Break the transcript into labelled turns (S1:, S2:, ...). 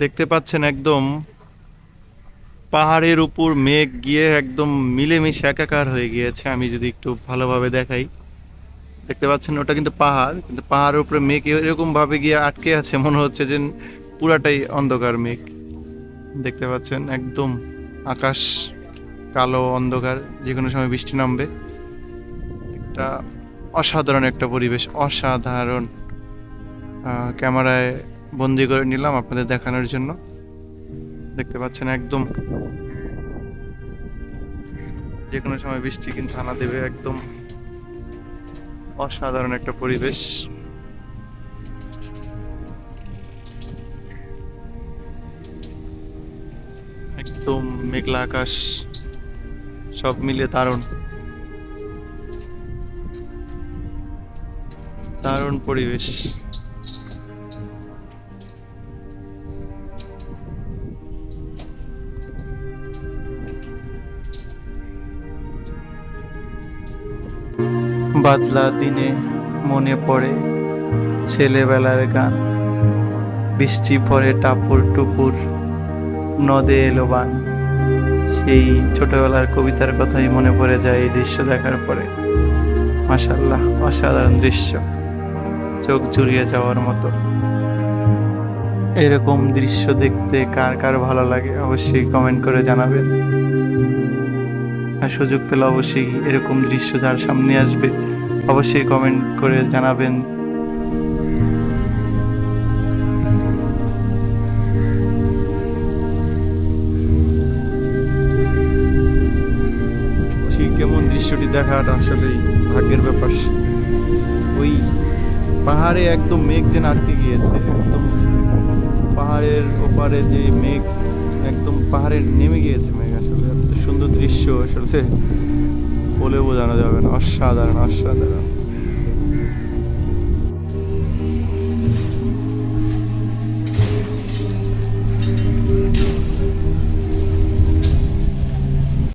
S1: দেখতে পাচ্ছেন একদম পাহাড়ের উপর মেঘ গিয়ে একদম মিলেমিশে একাকার হয়ে গিয়েছে। আমি যদি একটু ভালোভাবে দেখাই। দেখতে পাচ্ছেন, ওটা কিন্তু পাহাড়, কিন্তু পাহাড়ের উপরে মেঘ এরকম ভাবে গিয়ে আটকে আছে, মনে হচ্ছে যে পুরাটাই অন্ধকার মেঘ। দেখতে পাচ্ছেন, একদম আকাশ কালো অন্ধকার যে কোনো সময় বৃষ্টি নামবে। একটা অসাধারণ একটা পরিবেশ, অসাধারণ। ক্যামেরায় বন্দি করে নিলাম আপনাদের দেখানোর জন্য। দেখতে পাচ্ছেন একদম যে কোনো সময় বৃষ্টি কিন্তু হানা দেবে, একদম অসাধারণ একটা পরিবেশ। একদম মেঘলা আকাশ, সব মিলে দারুণ। দারুণ পরিবেশ। বাদলা দিনে মনে পড়ে ছেলেবেলার গান। বৃষ্টি পড়ে টাপুর টুপুর, নদে এলো বান। সেই ছোটবেলার কবিতার কথাই মনে পড়ে যায় এই দৃশ্য দেখার পরে। মাসাল্লাহ অসাধারণ দৃশ্য। চোখ জুড়িয়ে যাওয়ার মতো। এরকম দৃশ্য দেখতে কার কার ভালো লাগে অবশ্যই কমেন্ট করে জানাবেন। আর সুযোগ পেলে অবশ্যই এরকম দৃশ্য যার সামনে আসবে, অবশ্যই কমেন্ট করে জানাবেন। ঠিক কেমন দৃশ্যটি দেখাটা আসলেই ভাগ্যের ব্যাপার। ওই পাহাড়ে একদম মেঘ যেন আটকে গিয়েছে, একদম পাহাড়ের ওপারে যে মেঘ একদম পাহাড়ে নেমে গিয়েছে মেঘ। সুন্দর দৃশ্য আসলে বলে বোঝানো যাবে না অসাধারণ অসাধারণ।